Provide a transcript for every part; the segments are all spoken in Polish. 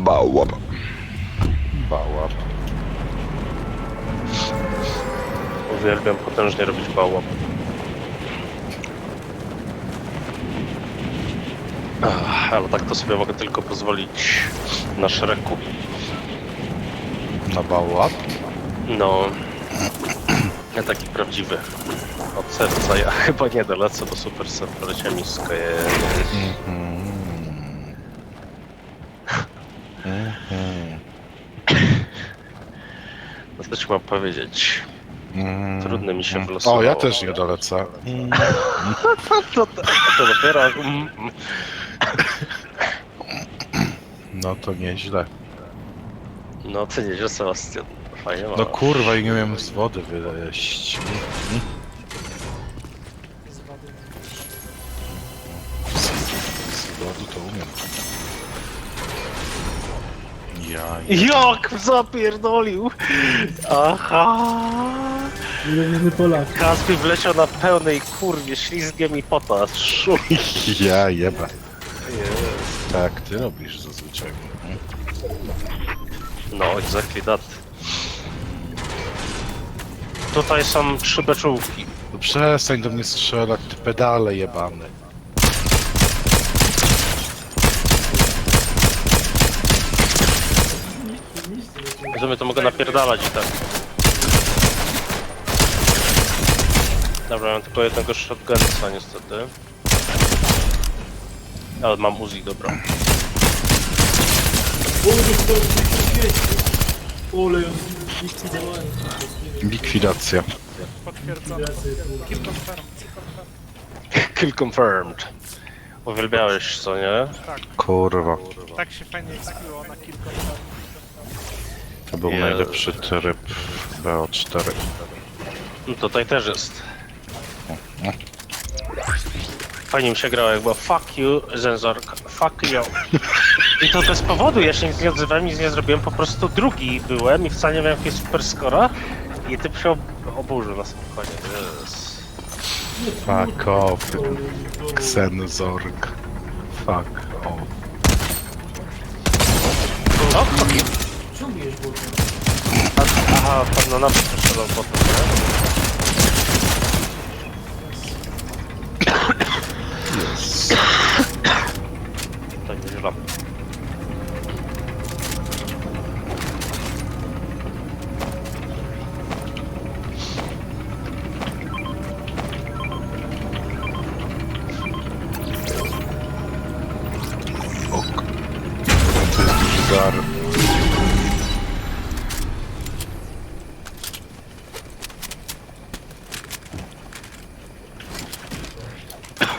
Bałam. Bałap. Uwielbiam potężnie robić bałam. Ach, ale tak to sobie mogę tylko pozwolić na szeregu. Na bałap? No, ja taki prawdziwy. Od serca ja chyba nie dolecę do Super Serca nisko. Mhm. Mhm. No co ci mam powiedzieć? Mhm. Trudno mi się O, wylosowało. ja też nie dolecę. To, to, to dopiero... mm, mm. No to nieźle. No ty nieźle Sebastian. Fajnie No no, kurwa i nie umiem z wody wyleść. Z Jak zapierdolił! Aha! Ulubiony Polak. Kaspi wleciał na pełnej kurwie ślizgiem i potaż. ja jeba. Tak, ty robisz zazwyczaj. No, exactly that. Tutaj są trzy beczułki. No przestań do mnie strzelać, ty pedale jebane. Sumie to mogę napierdalać i tak. Dobra, mam tylko jednego shotgunsa niestety. Ale mam Uzi, dobra. O, dostał świeci. Ole, likwidowałem. Likwidacja. Kill confirmed. Uwielbiałeś co, nie? Kurwa. Tak się fajnie ekspiło na kilka To był najlepszy tryb BO4. No tutaj też jest. Fajnie mi się grało, jak było fuck you, Zenzork, fuck you. I to bez powodu, ja się nic nie odzywałem, nic nie zrobiłem, po prostu drugi byłem i wcale nie miałem jakiegoś super skora i typ się ob- oburzył na samochodzie. Yes. Fuck off. Xenzorg. Fuck off. No, fuck you. Czemu bijesz Aha, pewno na to poszedł potem, nie? Yes. Tak, źle. Ok.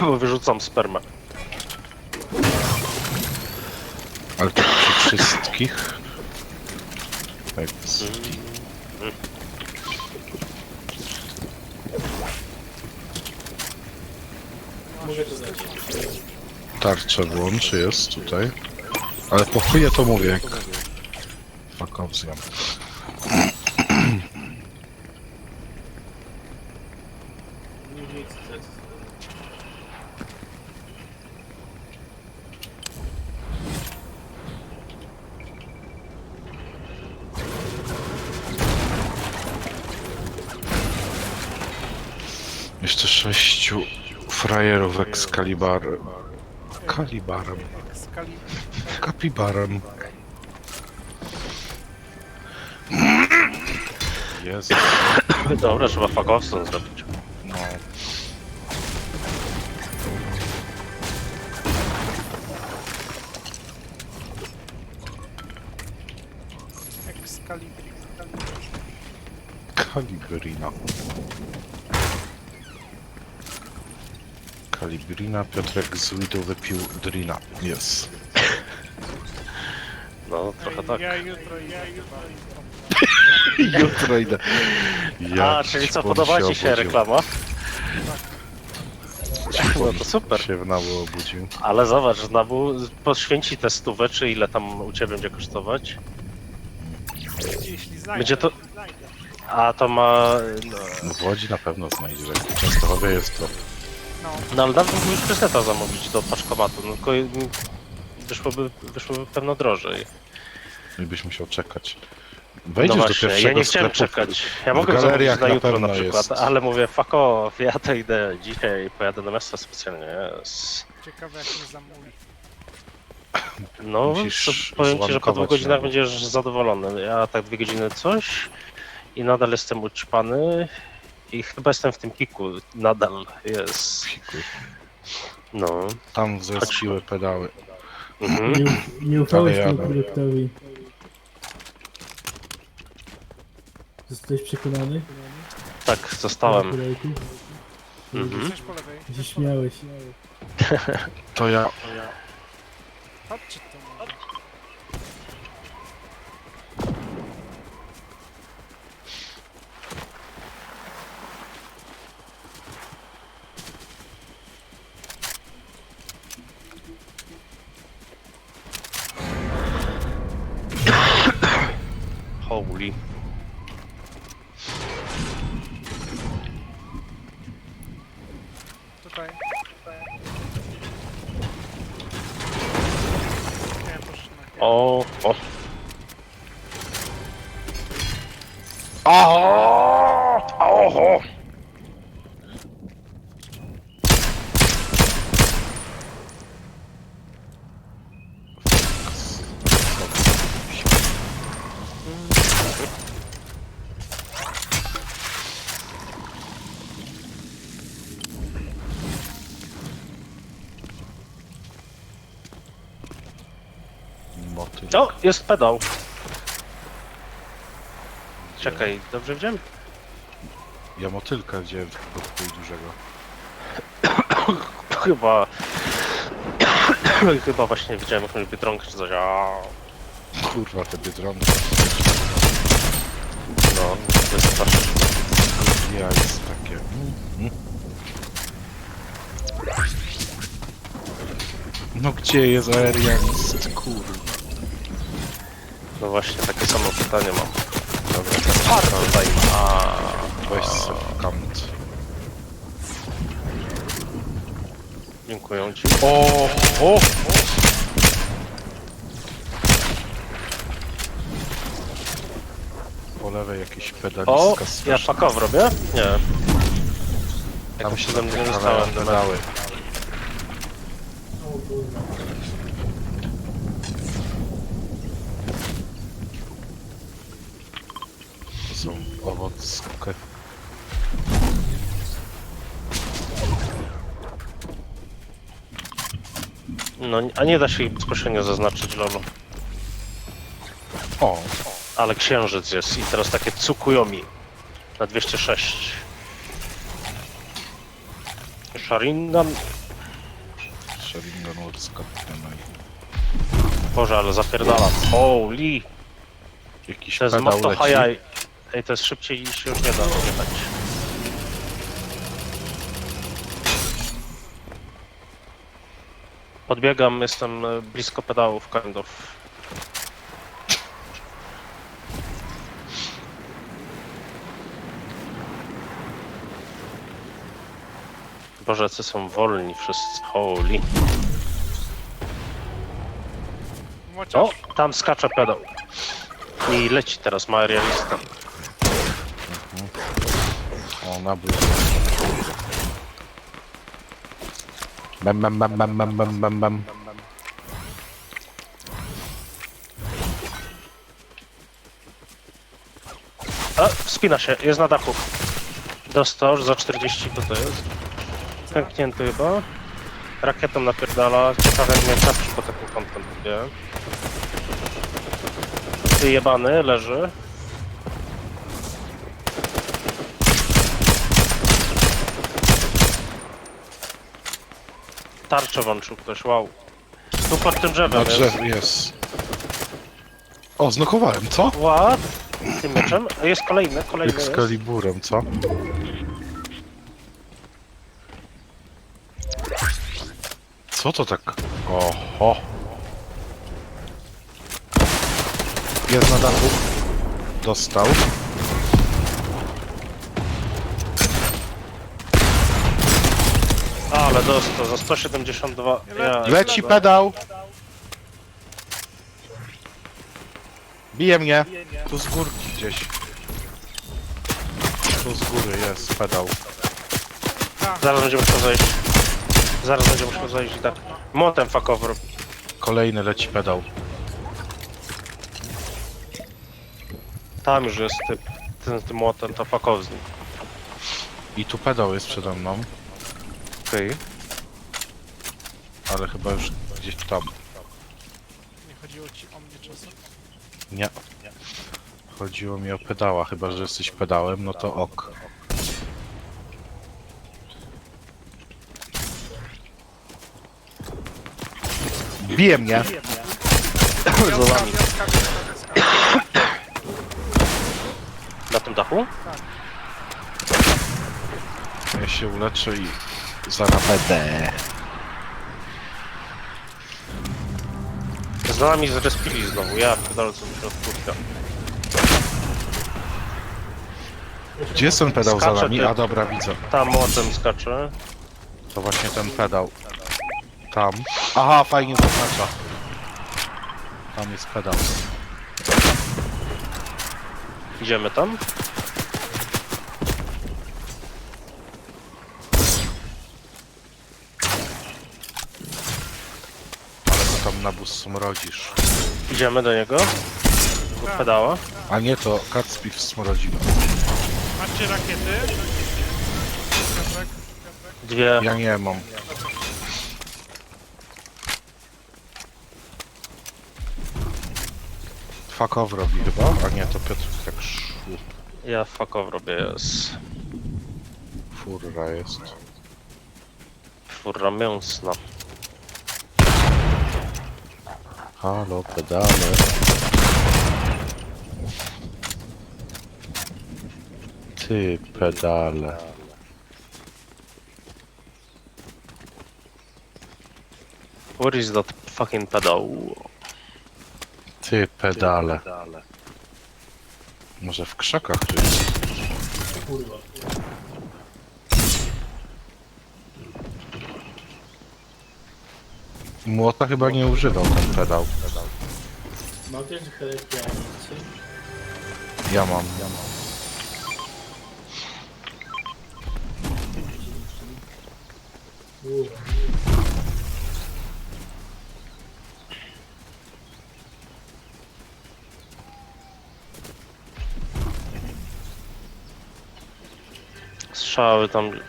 Bo wyrzucam spermę. Ale to przy wszystkich? Tak. Mogę to. Tarczę włączy, jest tutaj. Ale po chuje to mówię jak... Fuck off zjam. Nie wiem, co to jest. Jeszcze sześciu frajerów Excalibar... Kalibarem. Kapibarem. Jezu. Dobra, trzeba fagowstą zrobić. No. Excalibur. Kalibrina. Kalibrina, Piotrek z Lidu wypił drina. Jest. No, trochę tak. Ja jutro, ja jutro. Jutro idę. A, czyli co, podoba ci się reklama? No to super. Się w nało obudził. Ale zobacz, znowu poświęci te stówę, czy ile tam u ciebie będzie kosztować? Jeśli znajdę. Będzie to... A to ma... No, w Łodzi na pewno znajdziesz, jak w Częstochowie jest to. No, no ale dawno mógłbyś preseta zamówić do paczkomatu, no tylko... wyszłoby, wyszłoby pewno drożej. I byś musiał czekać. No Wejdziesz do właśnie, pierwszego ja nie chciałem sklepu. czekać. Ja mogę galeriach na na jutro na przykład, jest. ale mówię fuck off, ja to idę dzisiaj, pojadę do miasta specjalnie, yes. Ciekawe jak mnie zamówi. No, Musisz to powiem ci, że po dwóch godzinach będziesz zadowolony. Ja tak dwie godziny coś i nadal jestem ućpany i chyba jestem w tym kiku, nadal jest. No. Tam wzrostiły pedały. Mhm. Nie, nie ufałeś Ale temu jadę. projektowi. Jesteś przekonany? Tak, zostałem. Projektu? Mhm. Coś po lewej. Się śmiałeś. To ja... Tu. Tutaj. Nie, poszli na chwilę. O, o. O! Oho! Motyl. O, jest pedał. Czekaj, dobrze widziałem? Ja motylka wziąłem takiego chuj dużego. Chyba... Chyba właśnie widziałem jakąś biedronkę czy coś. A, Kurwa, te biedronki. no, wystarczy. Ja jest takie... No gdzie jest aerianist, kurwa. No właśnie, takie samo pytanie mam. Dobra, Par tutaj. A, weź kant. dziękuję ci. O, o! Po lewej jakiś O, pedalistka ja off robię? Nie. Jakoś się się nie napierdalają dostałem do pedały. O kurwa. To są owoce. No, a nie da się ich bezpośrednio zaznaczyć, lolo. O, Ale księżyc jest i teraz takie cukujomi na 206. Sharingan. Sharingan Wurska. Boże, ale zapierdalam. Holy! Jakiś To jest pedał motto leci. hajaj. Ej, to jest szybciej niż się już nie da jechać. Podbiegam, jestem e, blisko pedałów, kind of. Boże, co są wolni wszyscy, holy. Chociaż O, tam skacze pedał. I leci teraz materialista. O, nabył. Bam, bam, bam, bam, bam, bam, bam, bam. A, wspina się, jest na dachu. Dostał za 40, to to jest. Pęknięty chyba. Rakietą napierdala. Ciekawe jak mnie trafi po takim kątem. Nie. Wyjebany, leży. Tarczę włączył ktoś, wow. Tu pod tym drzewem Na jest. jest. O, znokowałem, co? What? Tym mieczem? Jest kolejny, kolejny jest. Excaliburem, co? Co to tak? Oho. Jest na dachu. Dostał. Dobra, dostał za 172. Ja, Leci pedał. Bije mnie. Tu z górki gdzieś. Tu z góry jest pedał. zaraz będzie musiał zejść. Zaraz będzie musiał zejść tak. Motem fuck. Kolejny leci pedał. Tam już jest typ. Ten z tym motem to fuck. I tu pedał jest przede mną. Okej. Ale chyba już gdzieś tam. Nie chodziło ci o mnie czasem? Nie. Chodziło mi o pedała, chyba że jesteś pedałem, no to ok. Bije mnie! Na tym dachu? Ja się uleczę i zaraz będę. Z nami zrespili znowu. Ja pierdolę co mi się odkurka. Gdzie jest ten pedał za Skacze nami? ty. A dobra, widzę. Tam młotem skacze. To właśnie ten pedał. Tam. Aha, fajnie zaznacza. Tam jest pedał. Idziemy tam. Tam na bus smrodzisz. Idziemy do niego. Do pedała. A nie, to Kacpi smrodzimy. Macie rakiety? Dwie. Ja nie mam. Fuck off robi chyba? A nie, to Piotr tak szło. Ja fuck off robię. Jest. Furra jest. Furra mięsna. Halo, pedale. Ty, pedale. Where is that fucking pedał? Ty, pedale. Może w krzakach tu jest? Kurwa. Młota chyba nie używał ten pedał. Mam też chelewki amunicji. Ja mam, ja mam. Strzały tam yy,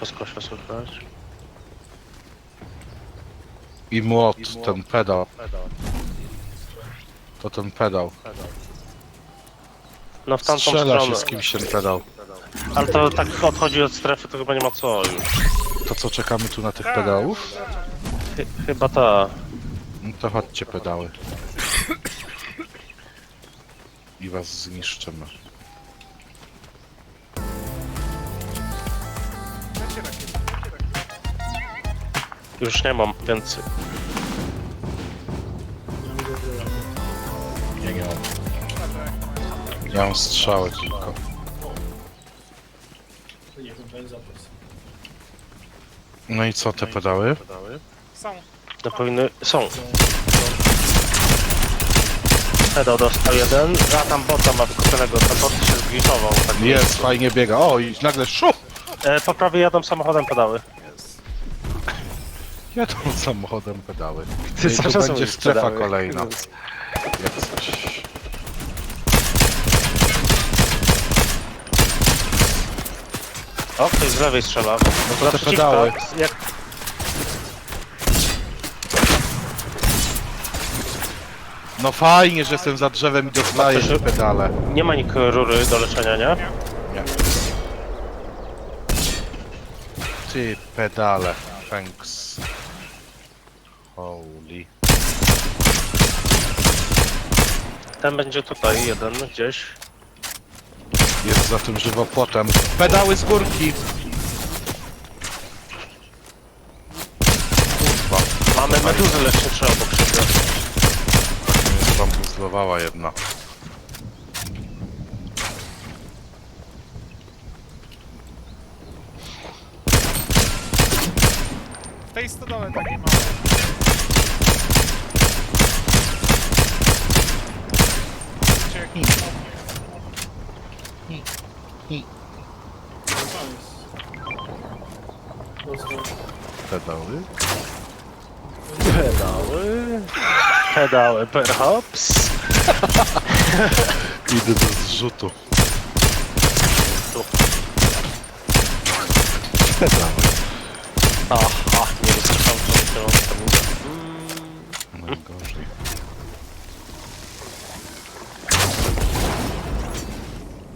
po skosie słychać. I młot, ten pedał. To ten pedał. No w tamtą Strzela stronę. się z kimś ten pedał. Ale to tak odchodzi od strefy, to chyba nie ma co już. To co, czekamy tu na tych pedałów? Chy- chyba ta. No to chodźcie pedały. I was zniszczymy. Już nie mam więcej. Nie, nie mam. Ja mam strzały tylko. No i co te pedały? Są. To powinny. są. Pedał dostał jeden, a tam bota ma wykupionego, ten bot się zgliszował. Tak Jest, fajnie biega. O, i nagle szuf! E, po prawej jadą samochodem pedały. Jadą samochodem pedały. Ty No cały tu czas będzie mówisz strefa pedały. kolejna. Jak coś. O, ktoś z lewej strzela. No to te pedały. Jak... No fajnie, że jestem za drzewem i dostaję pedale. Nie ma nikt rury do leczenia, nie? Nie. Ty pedale. Thanks. Holy. Ten będzie tutaj, jeden gdzieś. Jest za tym żywopłotem. Pedały z górki! Kurwa, Mamy meduzy lecznicze obok siebie. mnie zbambuzlowała jedna. W tej stodole takiej małej. Pedały? Pedały? Pedały, perhaps? Idę do zrzutu. Tu. Pedały. Aha, nie wystarczałem, że to mm. Najgorzej.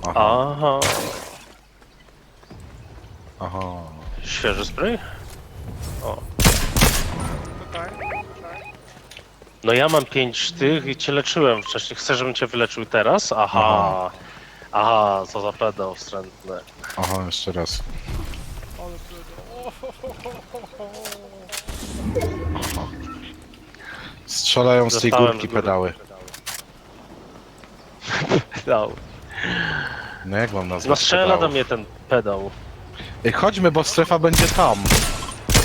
Aha, Aha. aha. Świeży spray? O. Tutaj. Tutaj. No ja mam pięć tych i cię leczyłem wcześniej. Chcę, żebym cię wyleczył teraz? Aha. Aha, co za pedał wstrętny. Aha, jeszcze raz. Ale trudno. O, ho, ho, ho, ho, ho. Strzelają z tej Dostałem górki z góry. pedały. Pedał. No jak mam nazwać No strzela pedałów? do mnie ten pedał. Ej, chodźmy, bo strefa będzie tam.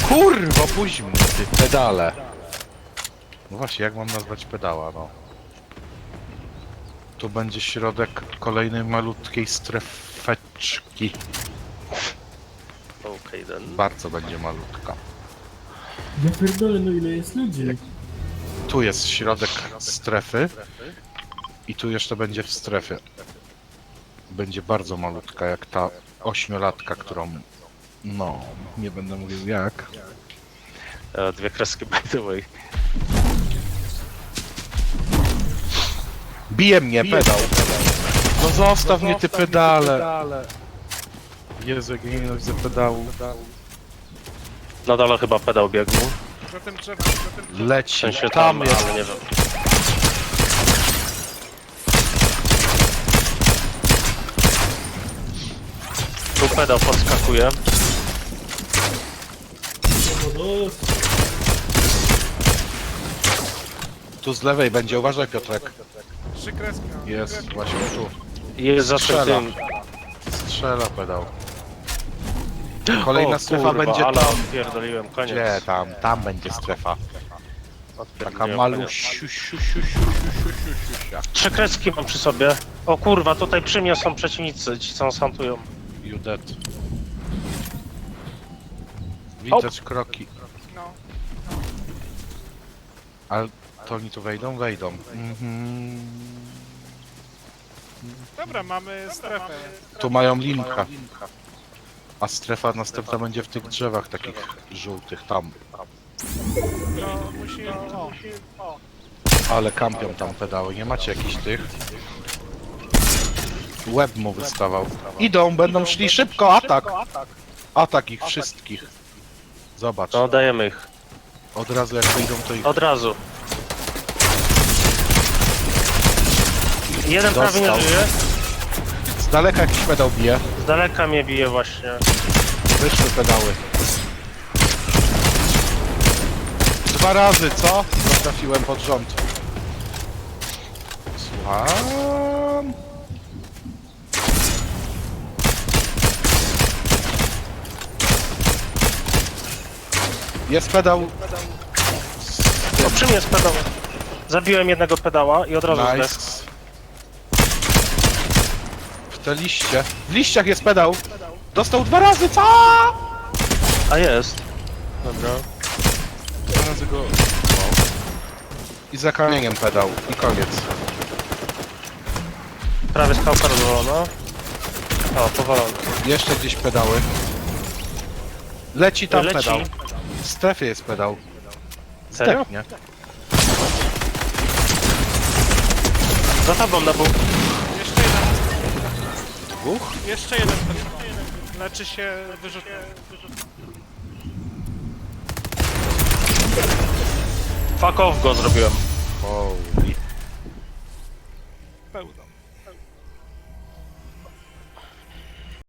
Kurwa, puść mnie, ty pedale. No właśnie, jak mam nazwać pedała, no. Tu będzie środek kolejnej malutkiej strefeczki. Okej, ten. Bardzo będzie malutka. Ja pierdolę, no ile jest ludzi? Tu jest środek strefy. I tu jeszcze będzie w strefie. Będzie bardzo malutka, jak ta ośmiolatka, którą... No, nie będę mówił jak. E, Dwie kreski by the way. Bije mnie pedał. No zostaw mnie ty pedale. Jezu, jak nie nienawidzę pedału. Na dole chyba pedał biegł. Leci, sensie tam tam, jest. ale nie wiem. Pedał podskakuje. No Tu z lewej będzie, uważaj Piotrek. Trzy kreski. mam. Jest, właśnie tu. Jest za Strzela. tym. Strzela pedał. Kolejna O, strefa kurwa, będzie ale tam. Pierdoliłem, koniec. Gdzie tam? Tam będzie strefa. Taka Odpierdoliłem, malu... koniec. siu, siu, siu, siu, siu, siu, siu, siu, siu. Trzy kreski mam przy sobie. O kurwa, tutaj przy mnie są przeciwnicy, ci co nas hantują. You dead. Widać kroki. No. Ale to oni tu wejdą? Wejdą. Mhm. Dobra, mamy strefę. Tu mają linka. A strefa następna będzie w tych drzewach takich żółtych tam. No, musi... O, o. Ale kampią tam pedały, nie macie jakichś tych? Łeb mu wystawał. Idą, będą szli szybko, atak! Atak ich wszystkich. Zobacz, No dajemy ich. od razu jak wyjdą to ich... Od razu. Jeden prawie nie Dostał. żyje. Z daleka jakiś pedał bije. Z daleka mnie bije właśnie. Wyszły pedały. Dwa razy, co? No trafiłem pod rząd. Słucham? Jest pedał. O, przy mnie jest pedał. Zabiłem jednego pedała i od razu zdech. Nice. W te liście. W liściach jest pedał. Dostał dwa razy, co? A jest. Dobra. Dwa razy go. I za kamieniem pedał. I koniec. Prawie skałka rozwalona. O, powalony. Jeszcze gdzieś pedały. Leci tam Leci. pedał. W strefie jest pedał. Serio? Zdechnie. Za tobą na bóg. Jeszcze jeden. Dwóch? Jeszcze jeden. Leczy się wyrzutnie. Fuck off go zrobiłem. Wow.